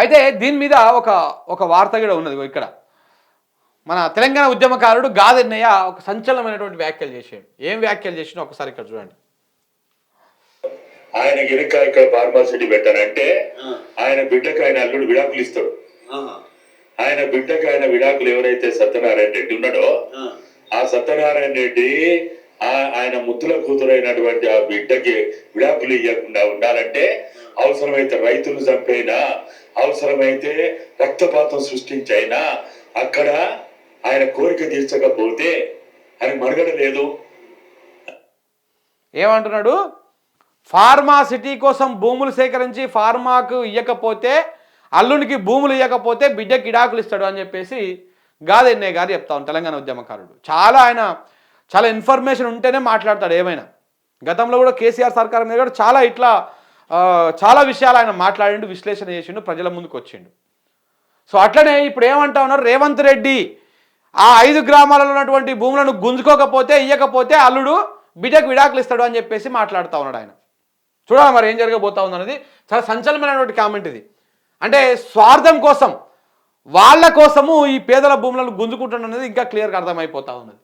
అయితే దీని మీద ఒక ఒక వార్త కూడా ఉన్నది ఇక్కడ. మన తెలంగాణ ఉద్యమకారుడు గాదెన్నయ్య ఒక సంచలనమైనటువంటి వ్యాఖ్యలు చేసాడు. ఏం వ్యాఖ్యలు చేసినా ఒకసారి ఇక్కడ చూడండి. ఆయన గినక ఇక్కడ ఫార్మాసిటీ పెట్టారంటే ఆయన బిడ్డకు ఆయన అల్లుడు విడాకులు ఇస్తాడు. ఆయన బిడ్డకు ఆయన విడాకులు ఎవరైతే సత్యనారాయణ రెడ్డి ఉన్నాడో ఆ. సత్యనారాయణ రెడ్డి ఆ- ఆయన ముద్దుల కూతురైనటువంటి ఆ బిడ్డకి విడాకులు ఇవ్వకుండా ఉండాలంటే అవసరమైతే రైతులు చంపైనా? అవసరమైతే రక్తపాతం సృష్టించైనా అక్కడ ఆయన కోరిక తీర్చకపోతే ఆయన మరగడ లేదు. ఏమంటున్నాడు? ఫార్మా సిటీ కోసం భూములు సేకరించి ఫార్మాకు ఇవ్వకపోతే అల్లునికి భూములు ఇవ్వకపోతే బిడ్డకి ఇడాకులు ఇస్తాడు అని చెప్పేసి గాదెన్నయ్య గారు చెప్తాను తెలంగాణ ఉద్యమకారుడు. చాలా ఆయన చాలా ఇన్ఫర్మేషన్ ఉంటేనే మాట్లాడతాడు ఏమైనా. గతంలో కూడా కేసీఆర్ సర్కార్ మీద కూడా చాలా ఇట్లా చాలా విషయాలు ఆయన మాట్లాడిండు విశ్లేషణ చేసిండు ప్రజల ముందుకు వచ్చిండు. సో అట్లనే ఇప్పుడు ఏమంటా ఉన్నారు? రేవంత్ రెడ్డి ఆ ఐదు గ్రామాలలో ఉన్నటువంటి భూములను గుంజుకోకపోతే ఇయ్యకపోతే అల్లుడు బిడ్డకు విడాకులు ఇస్తాడు అని చెప్పేసి మాట్లాడుతూ ఉన్నాడు ఆయన. చూడాలి మరి ఏం జరగబోతా ఉందన్నది చాలా సంచలనమైనటువంటి కామెంట్ ఇది. అంటే స్వార్థం కోసం వాళ్ళ కోసము ఈ పేదల భూములను గుంజుకుంటున్నది ఇంకా క్లియర్గా అర్థమైపోతా ఉన్నది.